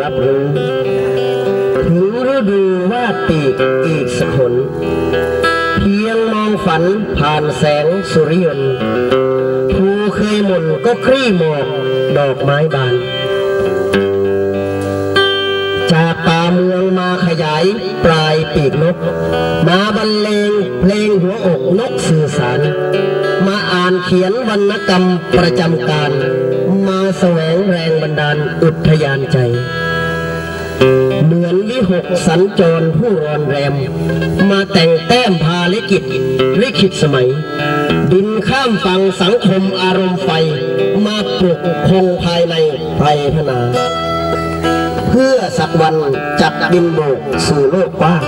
รับรู้รู้ดูว่าปีกอีกสักหนเพียงมองฝันผ่านแสงสุริยนต์ผู้เคยหม่นก็คลี่หมอกดอกไม้บาน จากป่าเมืองมาขยายปลายปีกนก มาบรรเลงเพลงหัวอกนกสื่อสาร มาอ่านเขียนวรรณกรรมประจำการ มาแสวงแร ดาลอุทยานใจ เหมือนวิหกสัญจรผู้รอนแรม มาแต่งแต้มพาลิกิจลิขิตสมัยดินข้ามฝั่งสังคมอารมณ์ไฟ มาปลุกคงภายในไพรพนา เพื่อสักวันจัดบินโบกสู่โลกกว้าง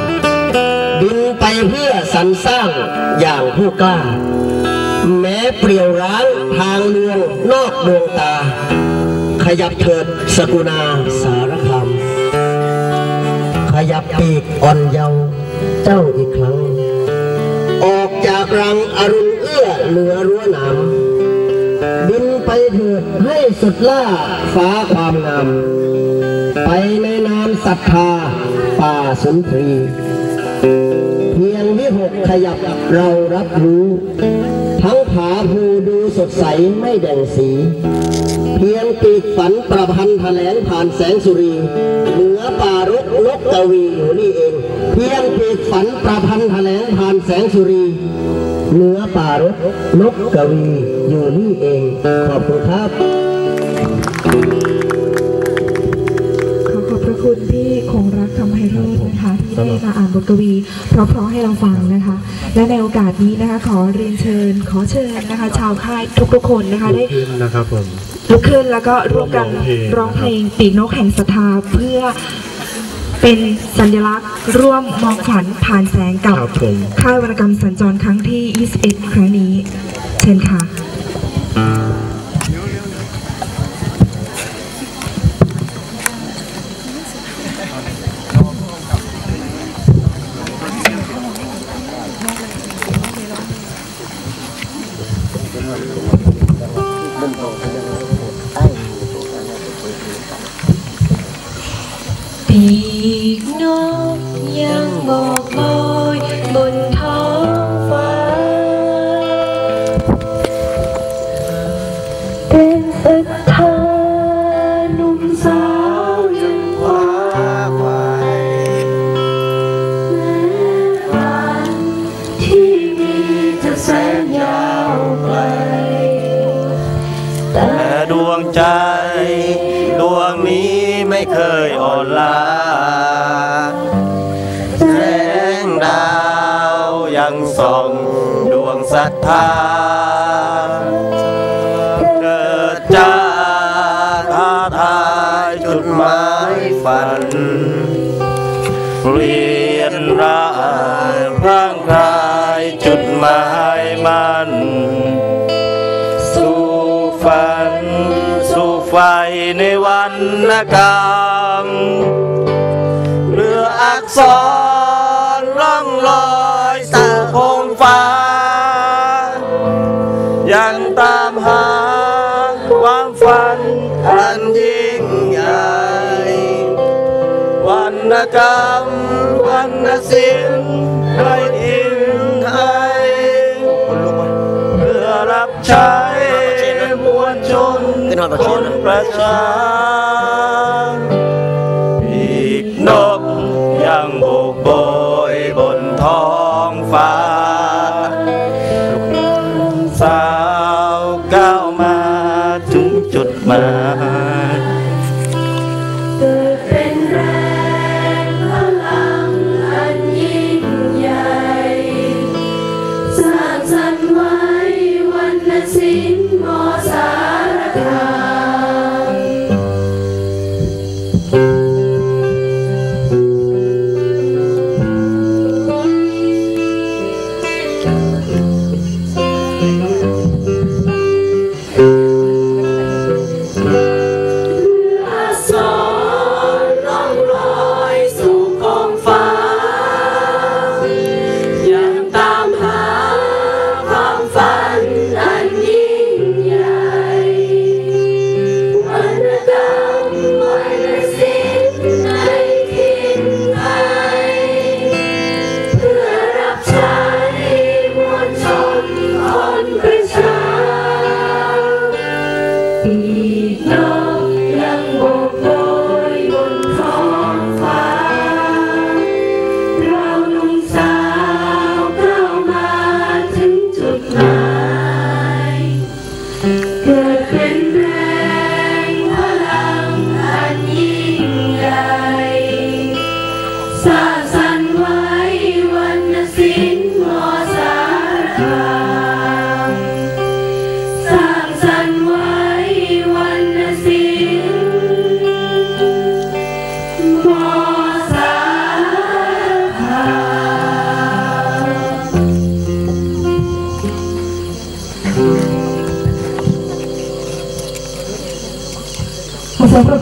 บินไปเพื่อสรรสร้างอย่างผู้กล้า แม้เปลี่ยวร้างทางเลืองนอกดวงตา ขยับเถิดสกุณาสารคามขยับปีกอ่อนเยาว์เจ้าอีกครั้ง ออกจากรังอรุณเอื้อเหลือรั้วหนามบินไปเถิดให้สุดล่าฟ้าความงาม ไปในนามศรัทธาป่าสุนทรี เพียงวิหกขยับเรารับรู้ ทั้งผาภูดู สดใสไม่แด่งสี เพียงปีกฝันประพันธ์แถลงผ่านแสงสุรี เหนือป่ารกนกกวีอยู่นี่เอง เพียงปีกฝันประพันธ์แถลงผ่านแสงสุรี เหนือป่ารกนกกวีอยู่นี่เอง ขอบคุณครับ รักคำไพโรจน์นะคะที่ได้มาอ่านบทกวีเพราะๆให้เราฟังนะคะ และในโอกาสนี้นะคะ ขอเรียนเชิญ ขอเชิญนะคะ ชาวค่ายทุกๆคนนะคะได้ขึ้นนะครับผมลุกขึ้นแล้วก็ร่วมกันร้องเพลงปีกนกแห่งศรัทธาเพื่อเป็นสัญลักษณ์ร่วมมองฝันผ่านแสงกับครับผมค่ายวรรณกรรมสัญจรครั้งที่ 21 ครั้งนี้ เชิญค่ะ ปีกนกยังบ นี้ไม่เคยอ่อนล้าแสงดาวยังส่องดวงศรัทธาเกิดจ้าท้าทายจุดหมายฝันเปลี่ยนร่างพร่างกายจุดหมายมัน ไฟในวันนกรรมเรืออักษรล่องลอยสู่คงฟ้า ยังตามหาความฝันอันยิ่งใหญ่วรรณกรรมวรรณศิลป์ นคนประชาปีกนกยังโบกโบยบนท้องฟ้า สาวก้าวมาถึงจุดหมายเกิดเป็นแรงพลังอันยิ่งใหญ่สร้างสรรค์ไว้วรรณศิลป์มสา vì nó lăng bột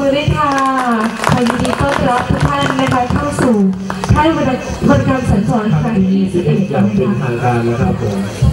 มือด้วยค่ะขอยินดีต้อนรับทุกท่านนะคะเข้าสู่ค่ายบริการสัญจรครั้งที่21อย่างเป็นนะคะทางการนะครับผม